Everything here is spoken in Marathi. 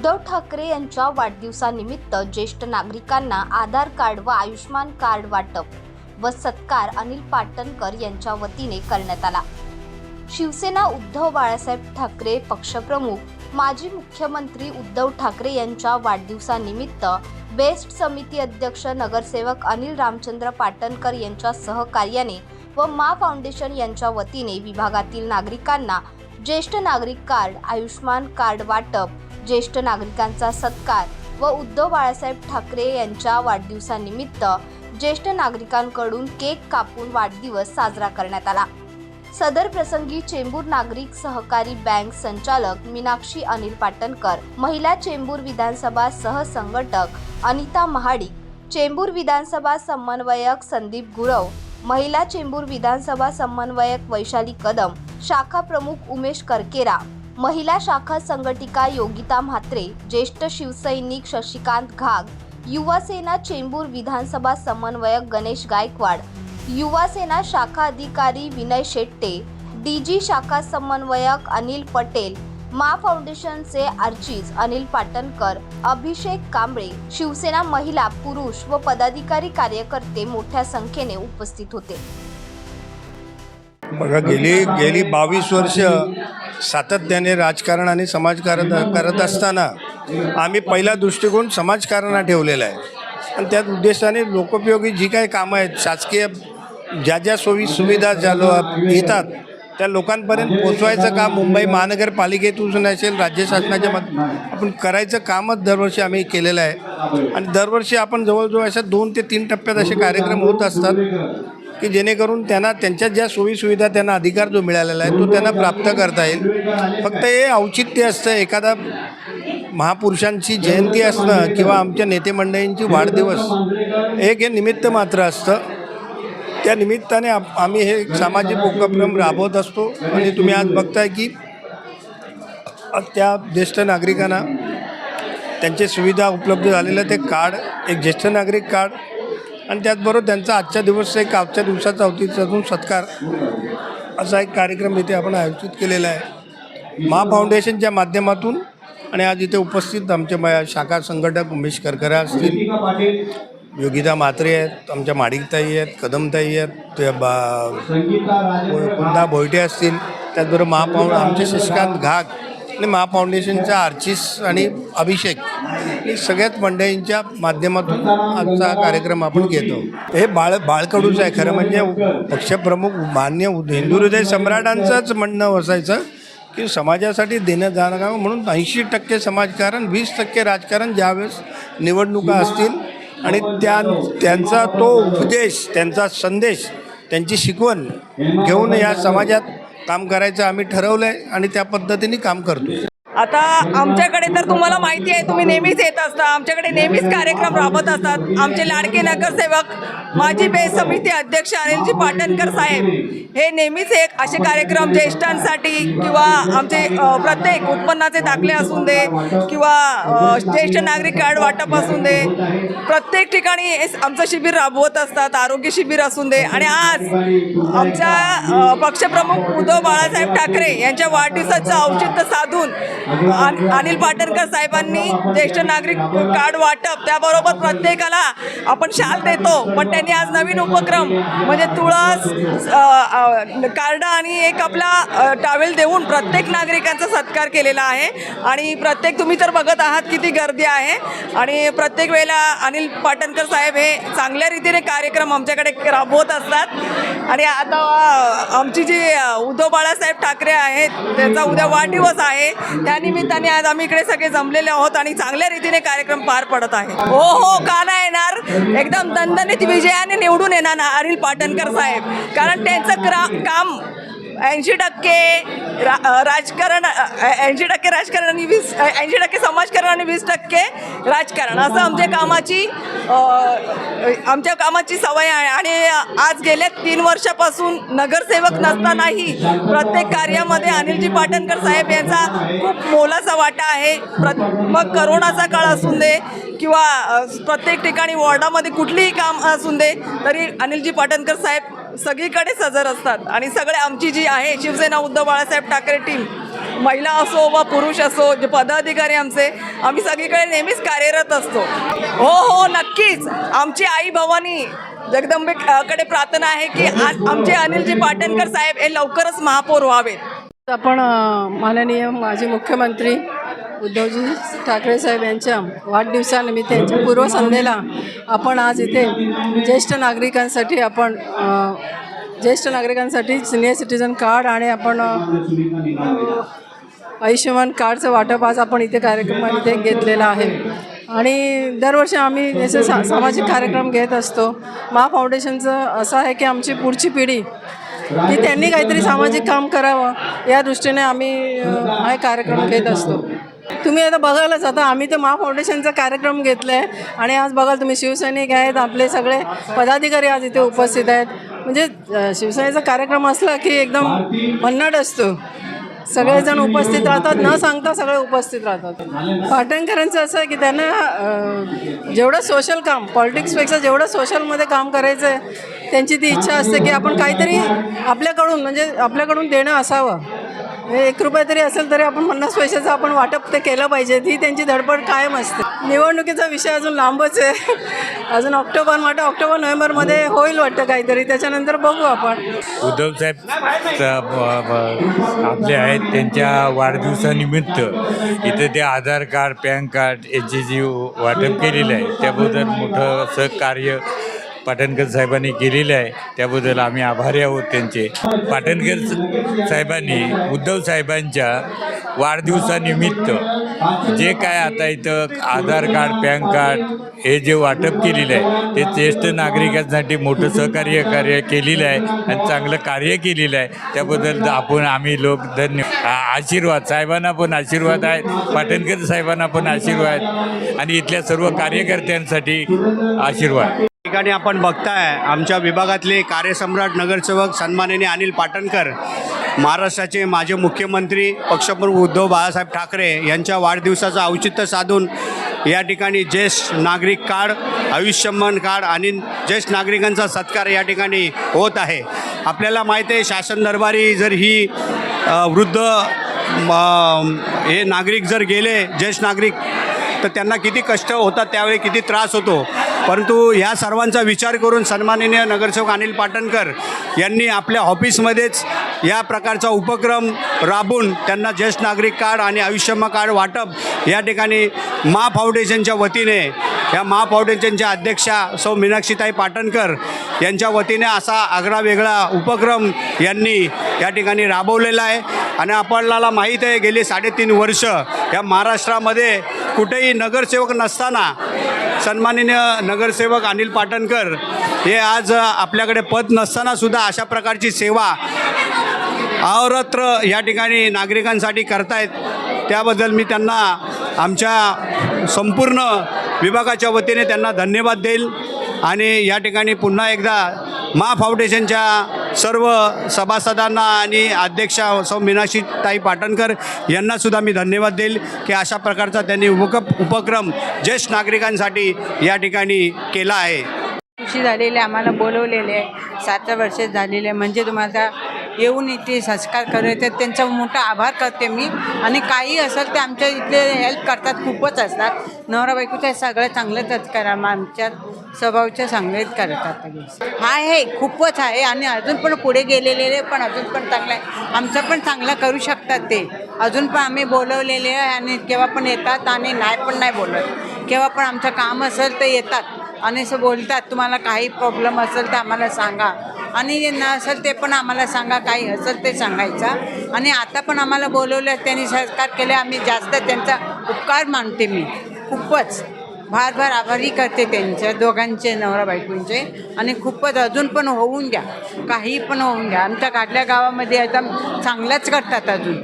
उद्धव ठाकरे यांच्या वाढदिवसानिमित्त ज्येष्ठ नागरिकांना आधार कार्ड व आयुष्मान कार्ड वाटप व सत्कार अनिल पाटणकर यांच्या वतीने करण्यात आला. शिवसेना उद्धव बाळासाहेब ठाकरे पक्षप्रमुख माजी मुख्यमंत्री उद्धव ठाकरे यांच्या वाढदिवसानिमित्त बेस्ट समिती अध्यक्ष नगरसेवक अनिल रामचंद्र पाटणकर यांच्या सहकार्याने व मा फाउंडेशन यांच्या वतीने विभागातील नागरिकांना ज्येष्ठ नागरिक कार्ड आयुष्मान कार्ड वाटप ज्येष्ठ नागरिकांचा सत्कार व उद्धव बाळासाहेब ठाकरे यांच्या वाढदिवसानिमित्त ज्येष्ठ नागरिकांकडून केक कापून वाढदिवस साजरा करण्यात आला. सदर प्रसंगी चेंबूर नागरिक सहकारी बँक संचालक मीनाक्षी अनिल पाटणकर महिला चेंबूर विधानसभा सहसंघटक अनिता महाडिक चेंबूर विधानसभा समन्वयक संदीप गुरव महिला चेंबूर विधानसभा समन्वयक वैशाली कदम शाखा प्रमुख उमेश करकेरा महिला शाखा संघटिका योगिता म्हात्रे ज्येष्ठ शिवसैनिक शशिकांत घाग युवासेना चेंबूर विधानसभा समन्वयक गणेश गायकवाड युवासेना शाखा अधिकारी विनय शेट्टे डीजी शाखा समन्वयक अनिल पटेल मा फाउंडेशनचे आर्चीज अनिल पाटणकर अभिषेक कांबळे शिवसेना महिला पुरुष व पदाधिकारी कार्यकर्ते मोठ्या संख्येने उपस्थित होते. बघा गेली गेली बावीस वर्ष सातत्याने राजकारण आणि समाजकारण करत असताना आम्ही पहिला दृष्टिकोन समाजकारणात ठेवलेला आहे. आणि त्याच उद्देशाने लोकोपयोगी जी काही कामं आहेत शासकीय ज्या ज्या सोयी सुविधा ज्या लो येतात त्या लोकांपर्यंत पोचवायचं काम मुंबई महानगरपालिकेतून असेल राज्य शासनाच्या मत आपण करायचं कामच दरवर्षी आम्ही केलेलं आहे. आणि दरवर्षी आपण जवळजवळ अशा दोन ते तीन टप्प्यात असे कार्यक्रम होत असतात. की जेणेकरून त्यांना त्यांच्या ज्या सोयीसुविधा त्यांना अधिकार जो मिळालेला आहे तो त्यांना प्राप्त करता येईल. फक्त हे औचित्य असतं एखादा महापुरुषांची जयंती असणं किंवा आमच्या नेते मंडळींची वाढदिवस एक हे निमित्त मात्र असतं. त्या निमित्ताने आप- आम्ही हे सामाजिक उपक्रम राबवत असतो. आणि तुम्ही आज बघताय की त्या ज्येष्ठ नागरिकांना त्यांचे सुविधा उपलब्ध झालेलं ते कार्ड एक ज्येष्ठ नागरिक कार्ड आणि त्याचबरोबर त्यांचा आजच्या दिवस एक आजच्या दिवसाचा अवतीचा अजून सत्कार असा एक कार्यक्रम इथे आपण आयोजित केलेला आहे. महा फाउंडेशनच्या माध्यमातून आणि आज इथे उपस्थित आमचे मा- शाखा संघटक उमेश करकरा असतील योगिता म्हात्रे आहेत आमच्या माडिकताई आहेत कदमताई आहेत ते बा कुंदा भोयटे असतील त्याचबरोबर महापाऊ आमचे शशिकांत घाग आणि महाफाउंडेशनच्या आर्चिस आणि अभिषेक सगळ्याच मंडळींच्या माध्यमातून आजचा कार्यक्रम आपण घेतो. हे बाळ बाळकडूच आहे. खरं म्हणजे पक्षप्रमुख मान्य हिंदू हृदय सम्राटांचंच म्हणणं असायचं की समाजासाठी देणं जाणं म्हणून ऐंशी टक्के समाजकारण वीस टक्के राजकारण ज्यावेळेस निवडणुका असतील आणि त्या त्यांचा तो उपदेश त्यांचा संदेश त्यांची शिकवण घेऊन या समाजात काम करायचं आम्ही ठरवलं आहे आणि त्या पद्धतीने काम करतो आता आमच्याकडे तर तुम्हाला माहिती आहे तुम्ही नेहमीच येत असता. आमच्याकडे नेहमीच कार्यक्रम राबत असतात. आमचे लाडके नगरसेवक माजी बे समिती अध्यक्ष अनिलजी पाटणकर साहेब हे नेहमीच एक असे कार्यक्रम ज्येष्ठांसाठी किंवा आमचे प्रत्येक उत्पन्नाचे दाखले असू दे किंवा ज्येष्ठ नागरिक कार्ड वाटप असू दे प्रत्येक ठिकाणी हे आमचं शिबिर राबवत असतात आरोग्य शिबिर असू दे. आणि आज आमच्या पक्षप्रमुख उद्धव बाळासाहेब ठाकरे यांच्या वाढदिवसाचं औचित्य साधून अनिल पाटणकर साहेबांनी ज्येष्ठ नागरिक कार्ड वाटप त्याबरोबर प्रत्येकाला आपण शाल देतो. पण त्यांनी आज नवीन उपक्रम म्हणजे तुळस कार्ड आणि एक आपला टावेल देऊन प्रत्येक नागरिकांचा सत्कार केलेला आहे. आणि प्रत्येक तुम्ही तर बघत आहात किती गर्दी आहे. आणि प्रत्येक वेळेला अनिल पाटणकर साहेब हे चांगल्या रीतीने कार्यक्रम आमच्याकडे राबवत असतात. आणि आता आमची जी उद्धव बाळासाहेब ठाकरे आहेत त्यांचा उद्या वाढदिवस आहे. त्यानिमित्ताने आज आम्ही इकडे सगळे जमलेले आहोत आणि चांगल्या रीतीने कार्यक्रम पार पडत आहे. हो हो का नाही येणार? एकदम दणदणीत विजयाने निवडून येणार अनिल पाटणकर साहेब. कारण त्यांचं क्रा काम ऐंशी टक्के रा राजकारण ऐंशी टक्के राजकारण आणि वीस ऐंशी टक्के समाजकारण आणि वीस टक्के राजकारण. असं आमच्या कामाची आमच्या कामाची सवय आहे. आणि आज गेल्या तीन वर्षापासून नगरसेवक नसतानाही प्रत्येक कार्यामध्ये अनिलजी पाटणकर साहेब यांचा खूप मोलाचा वाटा आहे. प्र मग करोनाचा काळ असून दे किंवा प्रत्येक ठिकाणी वॉर्डामध्ये कुठलीही काम असून दे तरी अनिलजी पाटणकर साहेब सगळीकडे हजर असतात. आणि सगळे आमची जी आहे शिवसेना उद्धव बाळासाहेब ठाकरे टीम महिला असो वा पुरुष असो जे पदाधिकारी आमचे आम्ही सगळीकडे नेहमीच कार्यरत असतो. हो हो नक्कीच. आमची आई भवानी जगदंबे कडे प्रार्थना आहे की आज आमचे अनिलजी पाटणकर साहेब हे लवकरच महापौर व्हावेत. आपण माननीय माजी मुख्यमंत्री उद्धवजी ठाकरे साहेब यांच्या वाढदिवसानिमित्त यांच्या पूर्वसंध्येला आपण आज इथे ज्येष्ठ नागरिकांसाठी आपण ज्येष्ठ नागरिकांसाठी सिनियर सिटीजन कार्ड आणि आपण आयुष्यमान कार्डचं वाटप आज आपण इथे कार्यक्रमामध्ये घेतलेलं आहे. आणि दरवर्षी आम्ही जसे सा सामाजिक कार्यक्रम घेत असतो महा फाउंडेशनचं असं आहे की आमची पुढची पिढी की त्यांनी काहीतरी सामाजिक काम करावं या दृष्टीने आम्ही हा कार्यक्रम घेत असतो. तुम्ही आता बघायलाच आता आम्ही तर महा फाउंडेशनचा कार्यक्रम घेतला आहे आणि आज बघाल तुम्ही शिवसैनिक आहेत आपले सगळे पदाधिकारी आज इथे उपस्थित आहेत. म्हणजे शिवसेनेचा कार्यक्रम असला की एकदम भन्नाट असतो. सगळेजण उपस्थित राहतात न सांगता सगळे उपस्थित राहतात. पाटणकरांचं असं आहे की त्यांना जेवढं सोशल काम पॉलिटिक्सपेक्षा जेवढं सोशलमध्ये काम करायचं आहे त्यांची ती इच्छा असते की आपण काहीतरी आपल्याकडून म्हणजे आपल्याकडून देणं असावं. एक रुपया तरी असेल तरी आपण पन्नास पैशाचं आपण वाटप ते केलं पाहिजे. ही त्यांची धडपड कायम असते. निवडणुकीचा विषय अजून लांबच आहे. अजून ऑक्टोबर वाटतं ऑक्टोबर नोव्हेंबरमध्ये होईल वाटतं काहीतरी. त्याच्यानंतर बघू आपण. उद्धव साहेब आपले आहेत त्यांच्या वाढदिवसानिमित्त इथे ते आधार कार्ड पॅन कार्ड याची जी वाटप केलेलं आहे त्याबद्दल मोठं सहकार्य पाटणकर साहेबांनी केलेलं आहे त्याबद्दल आम्ही आभारी आहोत त्यांचे. पाटणकर साहेबांनी उद्धव साहेबांच्या वाढदिवसानिमित्त जे काय आता इथं आधार कार्ड पॅन कार्ड हे जे वाटप केलेलं आहे ते ज्येष्ठ नागरिकांसाठी मोठं सहकार्य कार्य केलेलं आहे आणि चांगलं कार्य केलेलं आहे. त्याबद्दल आपण आम्ही लोक धन्य आशीर्वाद साहेबांना पण आशीर्वाद आहेत पाटणकर साहेबांना पण आशीर्वाद आणि इथल्या सर्व कार्यकर्त्यांसाठी आशीर्वाद. ठिकाणी आपण बघताय आमच्या विभागातले कार्यसम्राट नगरसेवक सन्माननीय अनिल पाटणकर महाराष्ट्राचे माजी मुख्यमंत्री पक्षप्रमुख उद्धव बाळासाहेब ठाकरे यांच्या वाढदिवसाचं औचित्य साधून या ठिकाणी ज्येष्ठ नागरिक कार्ड आयुष्यमान कार्ड आणि ज्येष्ठ नागरिकांचा सत्कार या ठिकाणी होत आहे. आपल्याला माहीत आहे शासन दरबारी जर ही वृद्ध म, हे नागरिक जर गेले ज्येष्ठ नागरिक तर त्यांना किती कष्ट होतात त्यावेळी किती त्रास होतो. परंतु ह्या सर्वांचा विचार करून सन्माननीय नगरसेवक अनिल पाटणकर यांनी आपल्या ऑफिसमध्येच या प्रकारचा उपक्रम राबून त्यांना ज्येष्ठ नागरिक कार्ड आणि आयुष्यमा कार्ड वाटप या ठिकाणी मा फाउंडेशनच्या वतीने या मा फाउंडेशनच्या अध्यक्षा सौ मीनाक्षीताई पाटणकर यांच्या वतीने असा आगळा वेगळा उपक्रम यांनी या ठिकाणी राबवलेला आहे. आणि आपल्याला माहीत आहे गेली साडेतीन वर्ष या महाराष्ट्रामध्ये कुठेही नगरसेवक नसताना सन्माननीय नगरसेवक अनिल पाटणकर हे आज आपल्याकडे पद नसताना सुद्धा अशा प्रकारची सेवा अहोरात्र या ठिकाणी नागरिकांसाठी करतायत. त्याबद्दल मी त्यांना आमच्या संपूर्ण विभागाच्या वतीने त्यांना धन्यवाद देईल. आणि या ठिकाणी पुन्हा एकदा मा फाउंडेशनच्या सर्व सभासदांना आणि अध्यक्षा सौ मीनाक्षीताई पाटणकर यांनासुद्धा मी धन्यवाद देईल की अशा प्रकारचा त्यांनी उपक उपक्रम ज्येष्ठ नागरिकांसाठी या ठिकाणी केला आहे. खुशी झालेली आम्हाला बोलवलेले आहे सात वर्ष झालेले म्हणजे तुम्हाला येऊन इथे संस्कार करायचे त्यांचा मोठा आभार करते मी. आणि काही असेल ते आमच्या इथले हेल्प करतात. खूपच असतात. नवरा बायकोच्या सगळं चांगलंच करा आमच्या स्वभावच्या चांगलेच करतात. हा आहे खूपच आहे. आणि अजून पण पुढे गेलेले पण अजून पण चांगलं आहे. आमचं पण चांगलं करू शकतात ते. अजून पण आम्ही बोलवलेले आहे आणि केव्हा पण येतात आणि नाही पण नाही बोलत. केव्हा पण आमचं काम असेल तर येतात. आणि असं बोलतात तुम्हाला काही प्रॉब्लेम असेल तर आम्हाला सांगा. आणि नसेल ते पण आम्हाला सांगा काही असेल ते सांगायचं. आणि आता पण आम्हाला बोलवलं त्यांनी सरकार केले आम्ही जास्त त्यांचा उपकार मानते मी. खूपच. भार भार आभारी करते त्यांच्या दोघांचे नवरा बायकोंचे. आणि खूपच अजून पण होऊन द्या काही पण होऊन द्या आमच्या काढल्या गावामध्ये एकदम चांगल्याच करतात अजून.